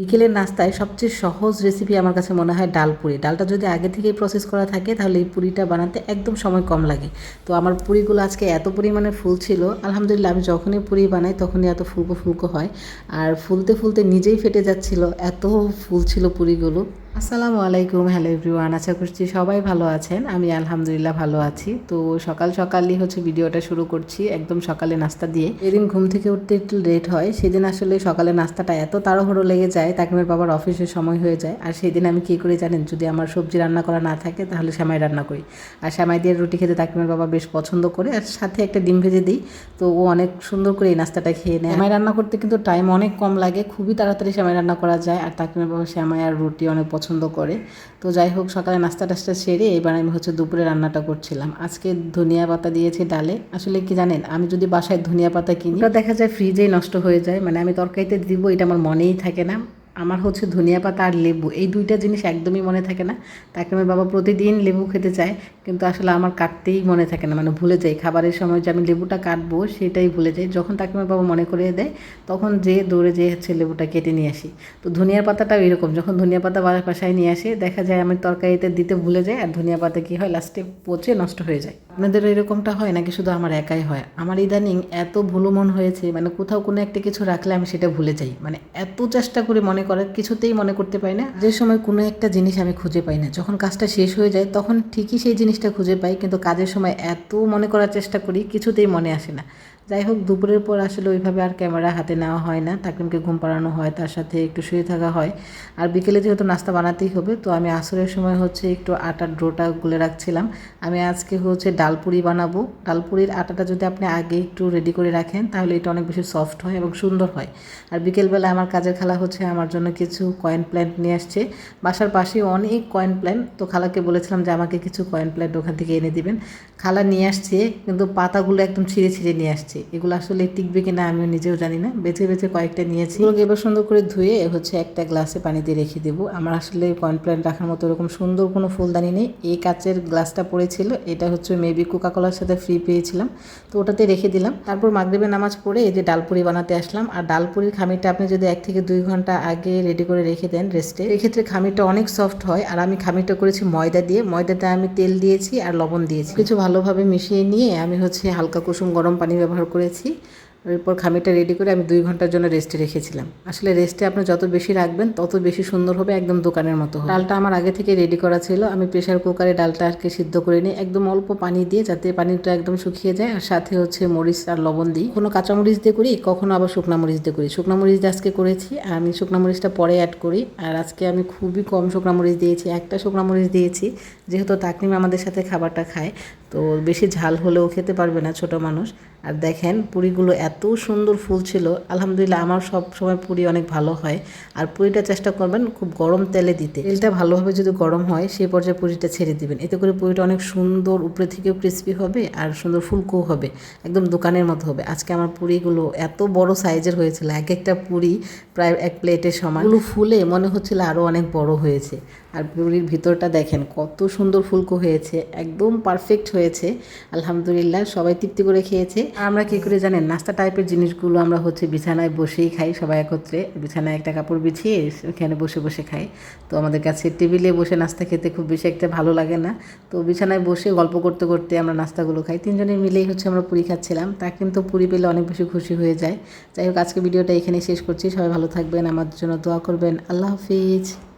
বিকেলের নাস্তায় সবচেয়ে সহজ রেসিপি আমার কাছে মনে হয় ডাল পুরি। ডালটা যদি আগে থেকেই প্রসেস করা থাকে, তাহলে এই পুরিটা বানাতে একদম সময় কম লাগে। তো আমার পুরিগুলো আজকে এত পরিমাণে ফুল ছিল, আলহামদুলিল্লাহ আমি যখনই পুরি বানাই তখনই এত ফুলকো ফুলকো হয়। আর ফুলতে ফুলতে নিজেই ফেটে যাচ্ছিল, এত ফুল ছিল পুরিগুলো। আসসালামু আলাইকুম, হ্যালো এভরিওয়ান, আশা করছি সবাই ভালো আছেন। আমি আলহামদুলিল্লাহ ভালো আছি। তো সকাল সকালই হচ্ছে ভিডিওটা শুরু করছি একদম সকালে নাস্তা দিয়ে। যেদিন ঘুম থেকে উঠতে একটু লেট হয়। সেদিন আসলে সকালে নাস্তাটা এত তাড়াহুড়ো লেগে যায়, তাকিমের বাবার অফিসের সময় হয়ে যায়। আর সেদিন আমি কী করে জানেন, যদি আমার সবজি রান্না করা না থাকে তাহলে শ্যামাই রান্না করি। আর শ্যামাই দিয়ে রুটি খেতে তাকিমের বাবা বেশ পছন্দ করে। আর সাথে একটা ডিম ভেজে দিই। তো ও অনেক সুন্দর করে এই নাস্তাটা খেয়ে নেয়। শ্যামাই রান্না করতে কিন্তু টাইম অনেক কম লাগে। খুবই তাড়াতাড়ি শ্যামাই রান্না করা যায়। আর তাকিমের বাবা শ্যামাই আর রুটি অনেক পছন্দ করে। তো যাই হোক, সকালে নাস্তা টাস্তা সেরে এবার আমি হচ্ছে দুপুরে রান্নাটা করছিলাম। আজকে ধনিয়া পাতা দিয়েছি ডালে। আসলে কি জানেন, আমি যদি বাসায় ধনিয়া পাতা কিনি দেখা যায় ফ্রিজেই নষ্ট হয়ে যায়। মানে আমি তরকারিতে দিব, এটা আমার মনেই থাকে না। আমার হচ্ছে ধনিয়া পাতা আর লেবু, এই দুইটা জিনিস একদমই মনে থাকে না। তাকে আমার বাবা প্রতিদিন লেবু খেতে চায়, কিন্তু আসলে আমার কাটতেই মনে থাকে না মানে ভুলে যাই খাবারের সময় যে আমি লেবুটা কাটবো সেটাই ভুলে যাই যখন তাকে আমার বাবা মনে করিয়ে দেয়, তখন যে দৌড়ে যেয়ে হচ্ছে লেবুটা কেটে নিয়ে আসি। তো ধনিয়া পাতাটাও এরকম, যখন ধনিয়া পাতা বাসায় নিয়ে আসে, দেখা যায় আমি তরকারিতে দিতে ভুলে যাই, আর ধনিয়া পাতা কী হয়, লাস্টে পচে নষ্ট হয়ে যায়। আপনাদের এরকমটা হয় নাকি শুধু আমার একাই হয়? আমার ইদানিং এত ভুলো মন হয়েছে মানে কোথাও কোনো একটা কিছু রাখলে আমি সেটা ভুলে যাই। মানে এত চেষ্টা করে মনে করার কিছুতেই মনে করতে পাই না। যে সময় কোনো একটা জিনিস আমি খুঁজে পাই না। যখন কাজটা শেষ হয়ে যায় তখন ঠিকই সেই জিনিসটা খুঁজে পাই, কিন্তু কাজের সময় এত মনে করার চেষ্টা করি, কিছুতেই মনে আসে না। যাই হোক দুপুরের পর আসলে ওইভাবে আর ক্যামেরা হাতে নেওয়া হয় না। তাকিমকে ঘুম পাড়ানো হয়, তার সাথে একটু শুয়ে থাকা হয়। আর বিকেলে যেহেতু নাস্তা বানাতেই হবে, তো আমি আসরের সময় হচ্ছে একটু আটার ডোটা গুলে রাখছিলাম। আমি আজকে হচ্ছে ডালপুরি বানাবো। ডালপুরির আটাটা যদি আপনি আগে একটু রেডি করে রাখেন, তাহলে এটা অনেক বেশি সফট হয় এবং সুন্দর হয়। আর বিকেলবেলা আমার কাজের খালা হচ্ছে আমার জন্য কিছু কয়েন প্ল্যান্ট নিয়ে আসছে। বাসার পাশেই অনেক কয়েন প্ল্যান্ট তো খালাকে বলেছিলাম যে, আমাকে কিছু কয়েন প্ল্যান্ট ওখান থেকে এনে দিবেন। খালা নিয়ে আসছে, কিন্তু পাতাগুলো একদম ছিঁড়ে ছিঁড়ে নিয়ে আসছে। এগুলো আসলে টিকবে কিনা আমিও নিজেও জানি না। বেছে বেছে কয়েকটা নিয়েছি। এগুলোকে এবার সুন্দর করে ধুয়ে হচ্ছে একটা গ্লাসে পানি দিয়ে রেখে দেবো। আমার আসলে কয়েন প্ল্যান্ট রাখার মতো এরকম সুন্দর কোনো ফুলদানি নেই। এই কাচের গ্লাসটা পড়েছিল। এটা হচ্ছে মেবি কোকাকোলার সাথে ফ্রি পেয়েছিলাম। তো ওটাতে রেখে দিলাম। তারপর মাগরিবের নামাজ পড়ে এই যে ডালপুরি বানাতে আসলাম। আর ডালপুরির খামিরটা আপনি যদি এক থেকে দুই ঘণ্টা আগে রেডি করে রেখে দেন রেস্টে এক্ষেত্রে খামিরটা অনেক সফট হয়। আর আমি খামিরটা করেছি ময়দা দিয়ে। ময়দাতে আমি তেল দিয়েছি আর লবণ দিয়েছি। কিছু ভালোভাবে মিশিয়ে নিয়ে আমি হচ্ছে হালকা কুসুম গরম পানি ব্যবহার করেছি। এরপর খামিরটা রেডি করে আমি দুই ঘণ্টার জন্য রেস্টে রেখেছিলাম। আসলে রেস্টে আপনি যত বেশি রাখবেন, তত বেশি সুন্দর হবে একদম দোকানের মতো হবে। ডালটা আমার আগে থেকে রেডি করা ছিল। আমি প্রেশার কুকারে ডালটা আজকে সিদ্ধ করে নিই একদম অল্প পানি দিয়ে, যাতে পানিটা একদম শুকিয়ে যায়, আর সাথে হচ্ছে মরিচ আর লবণ দিই। কোনো কাঁচা মরিচ দিয়ে করি, কখনো আবার শুকনা মরিচ দিয়ে করি। শুকনা মরিচ দিয়ে আজকে করেছি আর আমি শুকনা মরিচটা পরে অ্যাড করি। আর আজকে আমি খুবই কম শুকনা মরিচ দিয়েছি, একটা শুকনা মরিচ দিয়েছি, যেহেতু তাকনিম আমাদের সাথে খাবারটা খায়, তো বেশি ঝাল হলেও খেতে পারবে না ছোট মানুষ। আর দেখেন, পুরিগুলো এত সুন্দর ফুল ছিল। আলহামদুলিল্লাহ আমার সব সময় পুরি অনেক ভালো হয়। আর পুরিটা চেষ্টা করবেন খুব গরম তেলে দিতে। তেলটা ভালোভাবে যদি গরম হয় সেই পর্যায়ে পুরিটা ছেড়ে দিবেন। এতে করে পুরিটা অনেক সুন্দর উপরে থেকেও ক্রিস্পি হবে আর সুন্দর ফুলকো হবে। একদম দোকানের মতো হবে। আজকে আমার পুরিগুলো এত বড় সাইজের হয়েছিল। এক একটা পুরি প্রায় এক প্লেটের সমান। এগুলো ফুলে মনে হচ্ছিল আরও অনেক বড় হয়েছে। আর পুরির ভিতরটা দেখেন কত সুন্দর ফুলকো হয়েছে। একদম পারফেক্ট হয়েছে। আলহামদুলিল্লাহ সবাই তৃপ্তি করে খেয়েছে। আমরা কী করে জানেন? নাস্তা টাইপের জিনিসগুলো আমরা হচ্ছে বিছানায় বসেই খাই সবাই একত্রে। বিছানায় একটা কাপড় বিছিয়ে এখানে বসে বসে খাই। তো আমাদের কাছে টেবিলে বসে নাস্তা খেতে খুব বেশি একটা ভালো লাগে না। তো বিছানায় বসে গল্প করতে করতে আমরা নাস্তাগুলো খাই। তিনজনে মিলেই হচ্ছে আমরা পুরি খাচ্ছিলাম। তা কিন্তু পুরি পেলে অনেক বেশি খুশি হয়ে যায়। যাই হোক, আজকে ভিডিওটা এখানেই শেষ করছি। সবাই ভালো থাকবেন, আমার জন্য দোয়া করবেন। আল্লাহ হাফিজ।